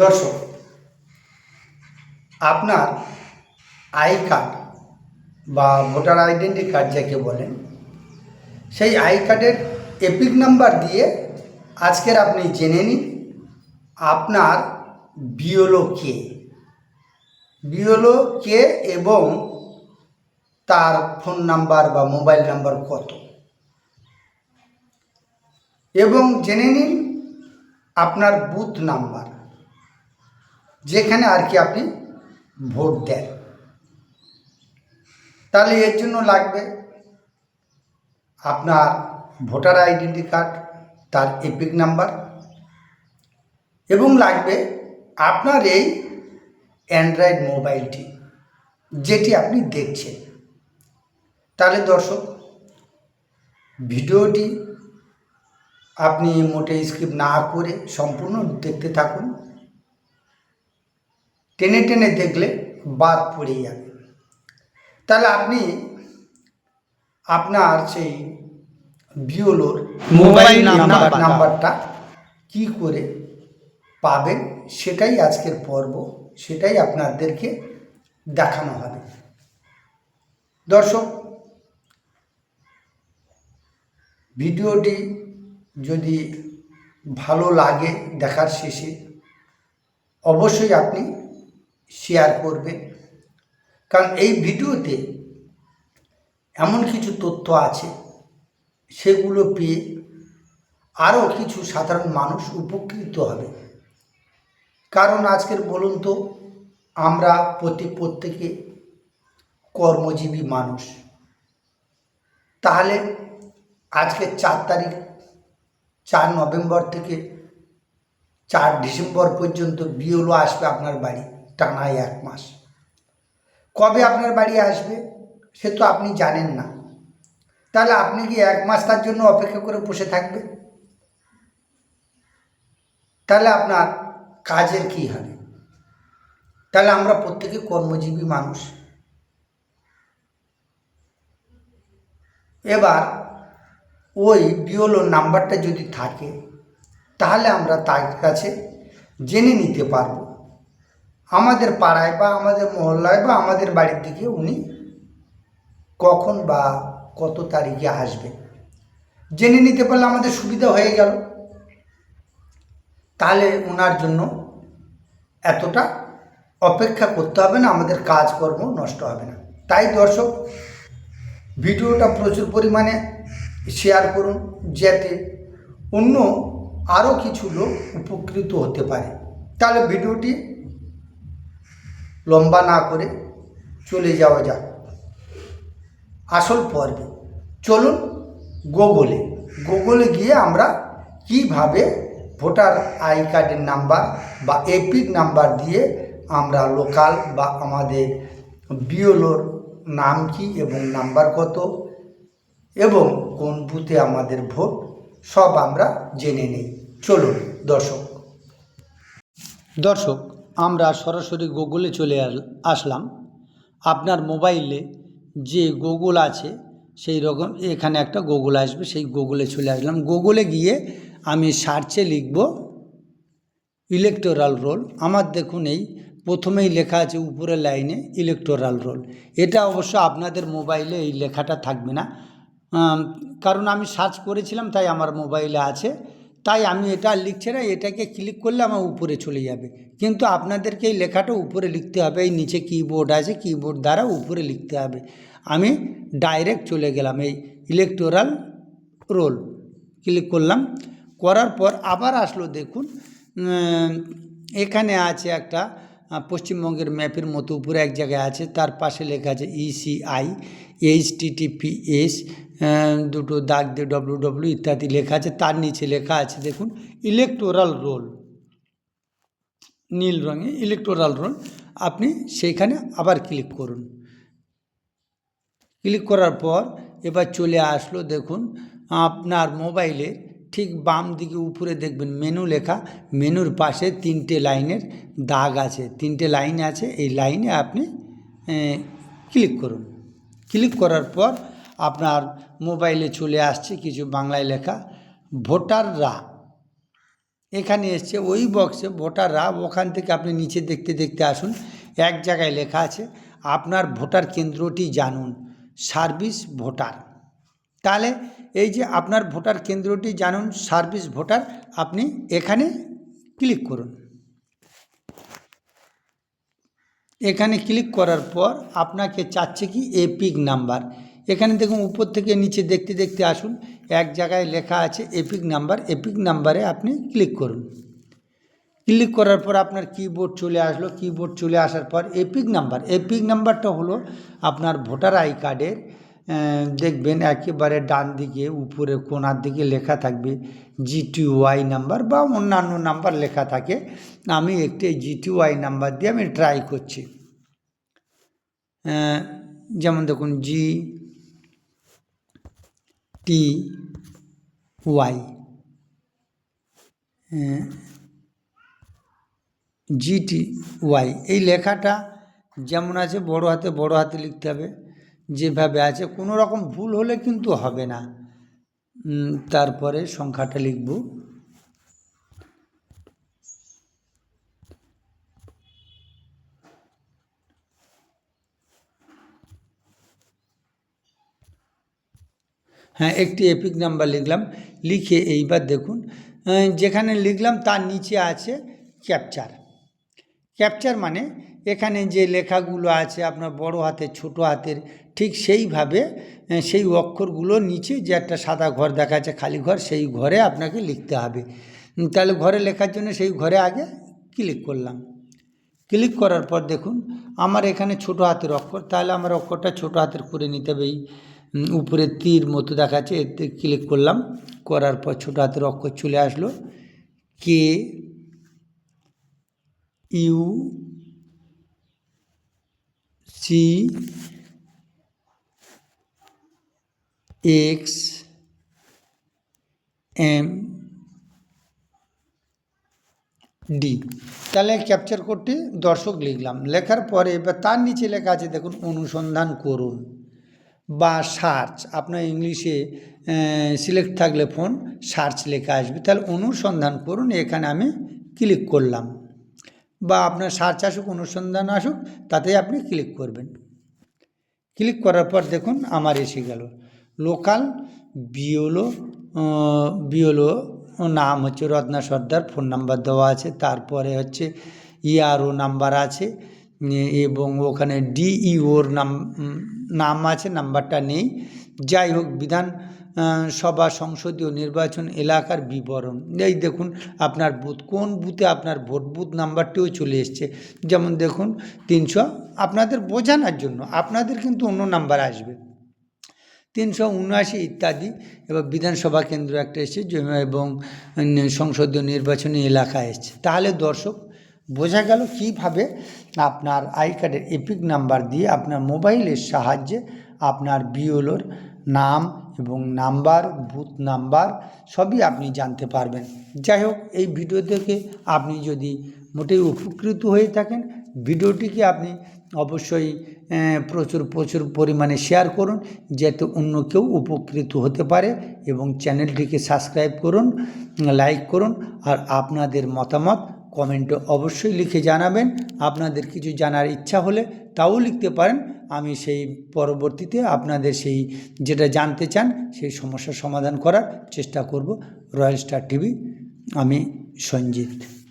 দর্শক, আপনার I card বা ভোটার আইডেন্টি কার্ড যাকে বলেন, সেই আই কার্ডের এপিক নাম্বার দিয়ে আজকের আপনি জেনে নিন আপনার বিওলো কে। বিওলো কে এবং তার ফোন নাম্বার বা মোবাইল নাম্বার কত? এবং জেনে নিন আপনার বুথ নাম্বার। যেখানে আর কি আপনি ভোট দেন। তাহলে এর জন্য লাগবে আপনার ভোটার আইডেন্টি কার্ড, তার এপিক নাম্বার এবং লাগবে আপনার এই অ্যান্ড্রয়েড মোবাইলটি, যেটি আপনি দেখছেন। তাহলে দর্শক, ভিডিওটি আপনি মোটে স্কিপ না করে সম্পূর্ণ দেখতে থাকুন। টেনে টেনে দেখলে বাদ পড়ে যাবে তাহলে আপনি আপনার সেই বিওলোর মোবাইল নাম্বার নাম্বারটা। নাম্বারটা কি করে পাবেন সেটাই আজকের পর্ব সেটাই আপনাদেরকে দেখানো হবে দর্শক ভিডিওটি যদি ভালো লাগে দেখার শেষে অবশ্যই আপনি শেয়ার করবেন কারণ এই ভিডিওতে এমন কিছু তথ্য আছে, সেগুলো পেয়ে আরও কিছু সাধারণ মানুষ উপকৃত হবে। কারণ আজকের বলুন তো, আমরা প্রতি প্রত্যেকে কর্মজীবী মানুষ। তাহলে আজকে চার তারিখ, চার নভেম্বর থেকে চার ডিসেম্বর পর্যন্ত বিওলো আসবে আপনার বাড়ি। টানা এক মাস। কবে আপনার বাড়ি আসবে সে তো আপনি জানেন না। তাহলে আপনি কি এক মাস তার জন্য অপেক্ষা করে বসে থাকবে? তাহলে আপনার কাজের কি হবে তাহলে আমরা প্রত্যেকে কর্মজীবী মানুষ। এবার ওই বিওলো নাম্বারটা যদি থাকে, তাহলে আমরা তার কাছে জেনে নিতে পারব আমাদের পাড়ায় বা আমাদের মহল্লায় বা আমাদের বাড়ির দিকে উনি কখন বা কত তারিখে আসবে? জেনে নিতে পারলে আমাদের সুবিধা হয়ে গেল। তাহলে ওনার জন্য এতটা অপেক্ষা করতে হবে না, আমাদের কাজকর্ম নষ্ট হবে না। তাই দর্শক, ভিডিওটা প্রচুর পরিমাণে শেয়ার করুন, যাতে অন্য আরও কিছু লোক উপকৃত হতে পারে। তাহলে ভিডিওটি লম্বা না করে চলে যাওয়া যাক। আসল পর্বে। চলুন গুগলে। গুগলে গিয়ে আমরা কীভাবে ভোটার আই কার্ডের নাম্বার বা এপিক নাম্বার দিয়ে আমরা লোকাল বা আমাদের বিওলোর নাম কি এবং নাম্বার কত এবং কোন বুথে আমাদের ভোট, সব আমরা জেনে নিই। চলুন, দর্শক। দর্শক আমরা সরাসরি গুগলে চলে আসলাম। আপনার মোবাইলে যে গুগল আছে, সেই রকম এখানে একটা গুগল আসবে, সেই গুগলে চলে আসলাম। গুগলে গিয়ে আমি সার্চে লিখব ইলেকটোরাল রোল আমার দেখুন এই প্রথমেই লেখা আছে উপরের লাইনে ইলেকটোরাল রোল এটা অবশ্য আপনাদের মোবাইলে এই লেখাটা থাকবে না। কারণ আমি সার্চ করেছিলাম, তাই আমার মোবাইলে আছে। তাই আমি এটা লিখছি না, এটাকে ক্লিক করলে আমার উপরে চলে যাবে। কিন্তু আপনাদেরকে এই লেখাটা উপরে লিখতে হবে, এই নিচে কিবোর্ড আছে কিবোর্ড দ্বারা উপরে লিখতে হবে। আমি ডাইরেক্ট চলে গেলাম এই ইলেকটোরাল রোল ক্লিক করলাম। করার পর আবার আসলো দেখুন এখানে আছে একটা পশ্চিমবঙ্গের ম্যাপের মতো উপরে এক জায়গায় আছে, তার পাশে লেখা আছে E ইসিআই এইচ টিটিপিএস দুটো দাগ দিয়ে ডব্লু ডব্লু ইত্যাদি লেখা আছে, তার নিচে লেখা আছে, দেখুন ইলেকটোরাল রোল নীল রঙে ইলেকটোরাল রোল আপনি সেইখানে আবার ক্লিক করুন। ক্লিক করার পর এবার চলে আসলো, দেখুন, আপনার মোবাইলে ঠিক বাম দিকে উপরে দেখবেন মেনু লেখা। মেনুর পাশে তিনটে লাইনের দাগ আছে। তিনটে লাইন আছে। এই লাইনে আপনি ক্লিক করুন। ক্লিক করার পর আপনার মোবাইলে চলে আসছে কিছু বাংলায় লেখা, ভোটাররা। এখানে এসছে, ওই বক্সে ভোটাররা, ওখান থেকে আপনি নিচে দেখতে দেখতে আসুন। এক জায়গায় লেখা আছে, আপনার ভোটার কেন্দ্রটি জানুন। Service voter. তাহলে এই যে আপনার ভোটার কেন্দ্রটি জানুন, সার্ভিস ভোটার, আপনি এখানে ক্লিক করুন। এখানে ক্লিক করার পর আপনাকে চাচ্ছে কি এপিক নাম্বার। এখানে দেখুন, উপর থেকে নিচে দেখতে দেখতে আসুন, এক জায়গায় লেখা আছে এপিক নাম্বার। এপিক নাম্বারে আপনি ক্লিক করুন। ক্লিক করার পর আপনার কিবোর্ড চলে আসলো। কিবোর্ড চলে আসার পর এপিক নাম্বার। এপিক নাম্বারটা হলো আপনার ভোটার আই কার্ডের দেখবেন একেবারে ডান দিকে উপরে কোনার দিকে লেখা থাকবে জিটি ওয়াই নাম্বার বা অন্যান্য নাম্বার লেখা থাকে। আমি একটি জিটি ওয়াই নাম্বার দিয়ে আমি ট্রাই করছি। যেমন দেখুন G T Y GT Y এই লেখাটা যেমন আছে, বড় হাতে বড় হাতে লিখতে হবে। যেভাবে আছে, কোনো রকম ভুল হলে কিন্তু হবে না। তারপরে সংখ্যাটা লিখব। হ্যাঁ একটি এপিক নাম্বার লিখলাম। লিখে এইবার দেখুন। যেখানে লিখলাম তার নিচে আছে ক্যাপচার ক্যাপচার মানে এখানে যে লেখাগুলো আছে, আপনার বড় হাতের, ছোট হাতের, ঠিক সেইভাবে সেই অক্ষরগুলো নিচে যে একটা সাদা ঘর দেখা যাচ্ছে, খালি ঘর, সেই ঘরে আপনাকে লিখতে হবে। তাহলে ঘরে লেখার জন্য সেই ঘরে আগে ক্লিক করলাম। ক্লিক করার পর দেখুন, আমার এখানে ছোট হাতের অক্ষর, তাহলে আমার অক্ষরটা ছোট হাতের করে নিতে হবে। এই উপরে তীর মতো দেখাচ্ছে এতে ক্লিক করলাম, করার পর ছোট হাতের অক্ষর চলে আসলো। K, U C X M D. তাহলে ক্যাপচার করতে দর্শক লিখলাম। লেখার পরে এবার তার নিচে লেখা আছে, দেখুন, অনুসন্ধান করুন বা সার্চ আপনার ইংলিশে সিলেক্ট থাকলে ফোন সার্চ লেখা আসবে। তাহলে অনুসন্ধান করুন। এখানে আমি ক্লিক করলাম। বা আপনার সার্চ আসুক অনুসন্ধান আসুক, তাতে আপনি ক্লিক করবেন। ক্লিক করার পর দেখুন, আমার এসে গেল। লোকাল বিওলো বিওলো নাম হচ্ছে রত্না সর্দার ফোন নাম্বার দেওয়া আছে। তারপরে হচ্ছে ইআরও নাম্বার আছে, এবং ওখানে ডিইওর নাম নাম আছে নাম্বারটা নেই। যাই হোক, বিধান সভা, সংসদীয় নির্বাচন, এলাকার বিবরণ। এই দেখুন, আপনার বুথ, কোন বুথে আপনার ভোট বুথ নাম্বারটিও চলে এসছে। যেমন দেখুন, তিনশো, আপনাদের বোঝানোর জন্য, আপনাদের কিন্তু অন্য নাম্বার আসবে। তিনশো উনআশি ইত্যাদি, এবার বিধানসভা কেন্দ্র একটা এসেছে এবং সংসদীয় নির্বাচনী এলাকা এসছে। তাহলে দর্শক, বোঝা গেল কীভাবে আপনার আই কার্ডের এপিক নাম্বার দিয়ে আপনার মোবাইলের সাহায্যে আপনার বিওলোর নাম এবং নাম্বার, বুথ নাম্বার সবই আপনি জানতে পারবেন। যাই হোক, এই ভিডিও থেকে আপনি যদি মোটেই উপকৃত হয়ে থাকেন, ভিডিওটিকে আপনি অবশ্যই প্রচুর প্রচুর পরিমাণে শেয়ার করুন, যাতে অন্য কেউ উপকৃত হতে পারে এবং চ্যানেলটিকে সাবস্ক্রাইব করুন লাইক করুন, আর আপনাদের মতামত কমেন্টে অবশ্যই লিখে জানাবেন। আপনাদের কিছু জানার ইচ্ছা হলে তাও লিখতে পারেন। আমি সেই পরবর্তীতে আপনাদের সেই যেটা জানতে চান, সেই সমস্যার সমাধান করার চেষ্টা করব। রয়্যাল স্টার টিভি, আমি সঞ্জিত।